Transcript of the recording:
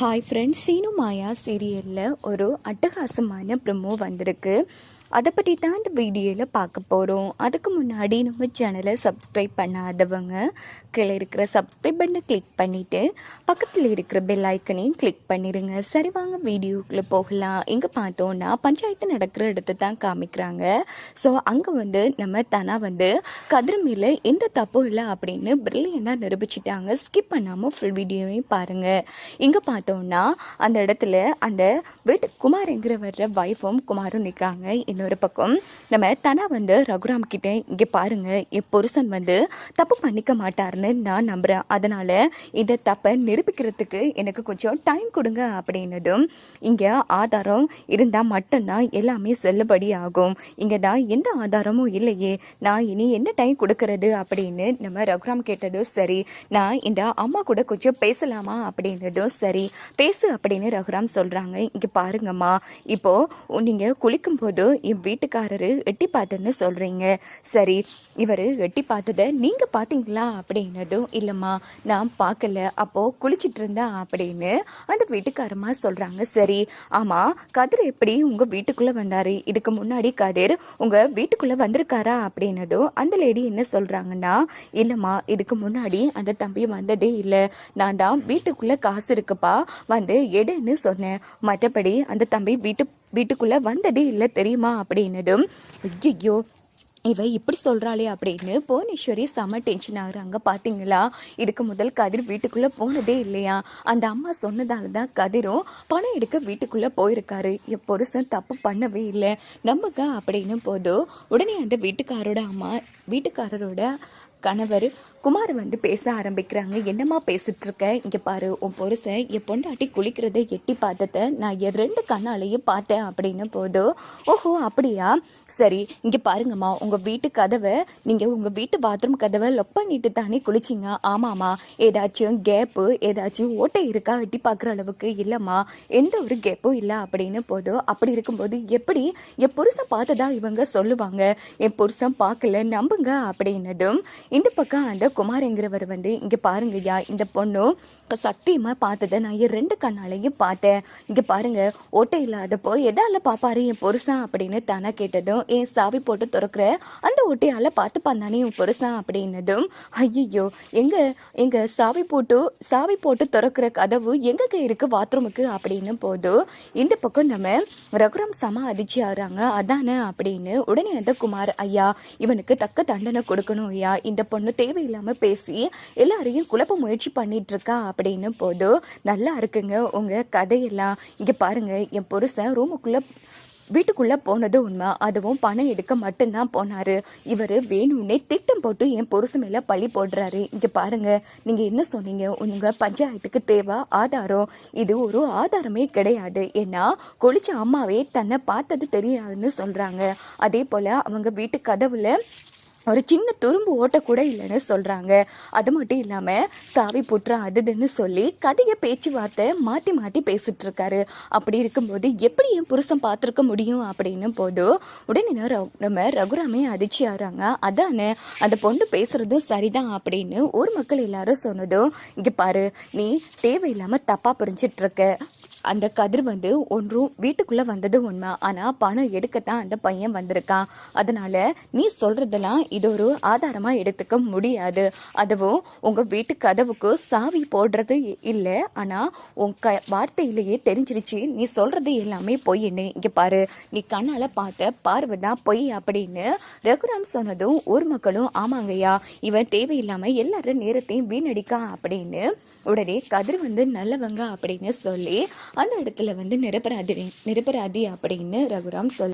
Hi friends Seenu மாயா சீரியலில் ஒரு அட்டகாசமான ப்ரமோ வந்திருக்கு. அதை பற்றி தான் இந்த வீடியோவில் பார்க்க போகிறோம் அதுக்கு முன்னாடி நம்ம சேனலை சப்ஸ்கிரைப் பண்ணாதவங்க கீழே இருக்கிற சப்ஸ்கிரைப் பட்டனை கிளிக் பண்ணிவிட்டு பக்கத்தில் இருக்கிற பெல் ஐக்கனையும் கிளிக் பண்ணிடுங்க சரி வாங்க வீடியோக்குள்ளே போகலாம். எங்கே பார்த்தோன்னா பஞ்சாயத்து நடக்கிற இடத்த தான் காமிக்கிறாங்க. ஸோ அங்கே வந்து நம்ம தனா வந்து கதிர் மேலே எந்த தப்பும் இல்லை அப்படின்னு பிரில்லியண்டாக நிரூபிச்சிட்டாங்க. ஸ்கிப் பண்ணாமல் ஃபுல் வீடியோவையும் பாருங்கள் இங்கே பார்த்தோன்னா அந்த இடத்துல அந்த வீட்டு குமார்ங்கிற வர்ற ஒய்ஃபும் குமாரும் நிற்கிறாங்க இன்னொரு பக்கம் நம்ம தனா வந்து ரகுராம் கிட்ட இங்கே பாருங்க என் புருஷன் வந்து தப்பு பண்ணிக்க மாட்டாருன்னு நான் நம்புகிறேன் அதனால் இந்த தப்பை நிரூபிக்கிறதுக்கு எனக்கு கொஞ்சம் டைம் கொடுங்க அப்படின்னதும் இங்கே ஆதாரம் இருந்தால் மட்டும்தான் எல்லாமே செல்லுபடி ஆகும். இங்கே தான் எந்த ஆதாரமும் இல்லையே. நான் இனி என்ன டைம் கொடுக்கறது? அப்படின்னு நம்ம ரகுராம் கேட்டதும் சரி. நான் இந்த அம்மா கூட கொஞ்சம் பேசலாமா? அப்படின்னதும் சரி. பேசு அப்படின்னு ரகுராம் சொல்கிறாங்க இங்கே பாருங்கம்மா. இப்போ நீங்கள் குளிக்கும் போது வீட்டுக்காரரு எட்டி பார்த்துன்னு சொல்கிறீங்க சரி இவர் எட்டி பார்த்ததை நீங்கள் பார்த்தீங்களா அப்படின்னதும் இல்லைம்மா நான் பார்க்கல அப்போது குளிச்சுட்டு இருந்தேன் அப்படின்னு அந்த வீட்டுக்காரமா சொல்கிறாங்க சரி ஆமாம் கதிர் எப்படி உங்கள் வீட்டுக்குள்ளே வந்தார்? இதுக்கு முன்னாடி கதிர் உங்கள் வீட்டுக்குள்ளே வந்திருக்காரா அப்படின்னதும் அந்த லேடி என்ன சொல்கிறாங்கன்னா இல்லைம்மா இதுக்கு முன்னாடி அந்த தம்பி வந்ததே இல்லை. நான் தான் வீட்டுக்குள்ளே காசு இருக்குப்பா வந்து எடுன்னு சொன்னேன். மற்றபடி அந்த தம்பி வீட்டு வீட்டுக்குள்ளே வந்ததே இல்லை தெரியுமா அப்படின்னதும் ஐயோ இவ இப்படி சொல்கிறாளே அப்படின்னு புவனேஸ்வரி செம டென்ஷன் ஆகுறாங்க பார்த்தீங்களா இதுக்கு முதல் கதிர் வீட்டுக்குள்ளே போனதே இல்லையா? அந்த அம்மா சொன்னதால தான் கதிரும் பணம் எடுக்க வீட்டுக்குள்ளே போயிருக்காரு. என் புருஷன் தப்பு பண்ணவே இல்லை. நம்புங்க அப்படின்னு போதும் உடனே அந்த வீட்டுக்காரோட அம்மா வீட்டுக்காரரோட கணவர் குமார் வந்து பேச ஆரம்பிக்கிறாங்க. என்னம்மா பேசிட்டு இருக்க இங்க பாரு உன் புருஷன் என் பொண்டாட்டி குளிக்கிறத எட்டி பார்த்தத நான் என் ரெண்டு கண்ணாலையும் பார்த்தேன். அப்படின்னு போதும் ஓஹோ அப்படியா? சரி இங்க பாருங்கம்மா. உங்க வீட்டு கதவை நீங்க உங்க வீட்டு பாத்ரூம் கதவை லொக் பண்ணிட்டு தானே குளிச்சிங்க. ஆமாம்மா. ஏதாச்சும் கேப்பு ஏதாச்சும் ஓட்டை இருக்கா? எட்டி பார்க்குற அளவுக்கு இல்லைம்மா. எந்த ஒரு கேப்பும் இல்லை. அப்படின்னு போதும் அப்படி இருக்கும்போது எப்படி என் புருஷன் பார்த்ததா இவங்க சொல்லுவாங்க. என் புருஷன் பார்க்கல நம்புங்க. அப்படின்னதும் இந்த பக்கம் அந்த குமார்ங்கிறவர் வந்து இங்கே பாருங்கய்யா இந்த பொண்ணு இப்போ சத்தியமாக பார்த்ததை நான் என் ரெண்டு கண்ணாலையும் பார்த்தேன். இங்கே பாருங்க ஓட்டை இல்லாதப்போ எதால பாப்பாரு என் புருஷன் அப்படின்னு தானே கேட்டதும் என் சாவி போட்டு திறக்கிற? அந்த ஓட்டையால பார்த்து பண்ணானே என் புருஷன் அப்படின்னதும் ஐயோ எங்க எங்க சாவி போட்டு சாவி போட்டு திறக்கிற கதவு எங்க இருக்கு பாத்ரூமுக்கு? அப்படின்னு போதும் இந்த பக்கம் நம்ம ரகுரம் சம அதிர்ச்சி ஆகுறாங்க அதானே? அப்படின்னு உடனே அந்த குமார் ஐயா இவனுக்கு தக்க தண்டனை கொடுக்கணும் ஐயா. இந்த பொண்ணு இல்லாமல் பேசி எல்லாரையும் குழப்ப முயற்சி பண்ணிட்டு இருக்கா அப்படின்னு போது நல்லா இருக்குங்க. உங்க கதையெல்லாம் இங்கே பாருங்க. என் புருஷன் ரூமுக்குள்ள வீட்டுக்குள்ளே போனது உண்மை. அதுவும் பணம் எடுக்க மட்டும்தான் போனாரு. இவர் வேணும்னே திட்டம் போட்டு என் பொருசு மேலே பழி போடுறாரு. இங்கே பாருங்கள் நீங்கள் என்ன சொன்னீங்க? உங்கள் பஞ்சாயத்துக்கு தேவை ஆதாரம். இது ஒரு ஆதாரமே கிடையாது. ஏன்னா கொளிச்ச அம்மாவே தன்னை பார்த்தது தெரியாதுன்னு சொல்கிறாங்க அதே போல் அவங்க வீட்டு கதவுல ஒரு சின்ன துரும்பு ஓட்ட கூட இல்லைன்னு சொல்கிறாங்க அது மட்டும் இல்லாமல் சாவி புற்றா அதுதுன்னு சொல்லி கதையை பேச்சுவார்த்தை மாற்றி மாற்றி பேசிகிட்டு இருக்காரு அப்படி இருக்கும்போது எப்படி என் புருஷன் பார்த்துருக்க முடியும் அப்படின்னு போதும் உடனே ர- நம்ம ரகுராமே அதிர்ச்சி ஆகிறாங்க. அதானே அந்த பொண்ணு பேசுகிறதும் சரிதான் அப்படின்னு ஊர் மக்கள் எல்லாரும் சொன்னதும் இங்கே பாரு நீ தேவையில்லாமல் தப்பாக புரிஞ்சிட்ருக்க அந்த கதிர் வந்து ஒன்றும் வீட்டுக்குள்ளே வந்தது உண்மை. ஆனால் பணம் எடுக்கத்தான் அந்த பையன் வந்திருக்கான். அதனால் நீ சொல்கிறதெல்லாம் இது ஒரு ஆதாரமாக எடுத்துக்க முடியாது. அதுவும் உங்கள் வீட்டு கதவுக்கு சாவி போடுறது இல்லை. ஆனால் உன் க வார்த்தையிலேயே தெரிஞ்சிருச்சு. நீ சொல்கிறது எல்லாமே பொய்ன்னு இங்கே பாரு நீ கண்ணால் பார்த்த பார்வை தான் பொய் அப்படின்னு ரகுராம் சொன்னதும் ஊர் மக்களும் ஆமாங்கய்யா. இவன் தேவையில்லாமல் எல்லாரும் நேரத்தையும் வீணடிக்கான் அப்படின்னு உடனே கதிர் வந்து நல்லவங்க அப்படின்னு சொல்லி அந்த இடத்துல வந்து நிரபராதி நிரபராதி அப்படின்னு ரகுராம் சொல்லி